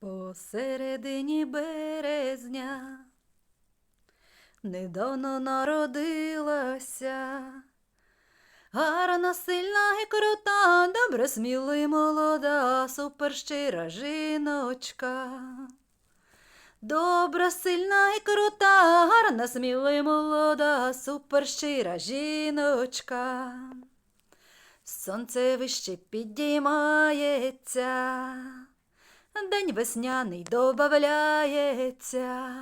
Посередині березня недавно народилася. Гарна, сильна і крута, добре сміла й молода, суперщира жіночка. Добра, сильна і крута, гарна, сміла й молода, суперщира жіночка. Сонце вище підіймається, день весняний добавляється,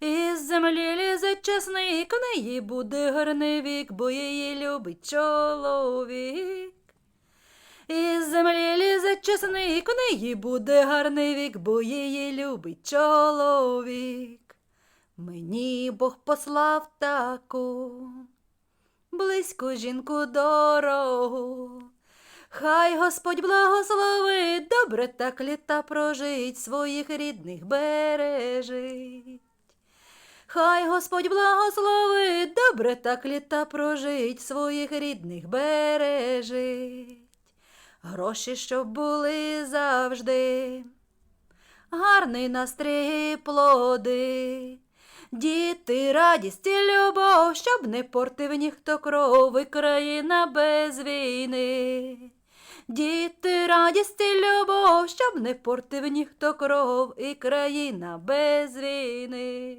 із землі лізе чесник, в неї буде гарний вік, бо її любить чоловік. Із землі лізе чесник, в неї буде гарний вік, бо її любить чоловік. Мені Бог послав таку близьку жінку дорогу. Хай Господь благословить, добре так літа прожить, своїх рідних бережить. Хай Господь благословить, добре так літа прожить, своїх рідних бережить. Гроші, щоб були завжди, гарний настрій плоди. Діти, радість і любов, щоб не портив ніхто кров і країна без війни. Діти, радість і любов, щоб не портив ніхто кров і країна без війни.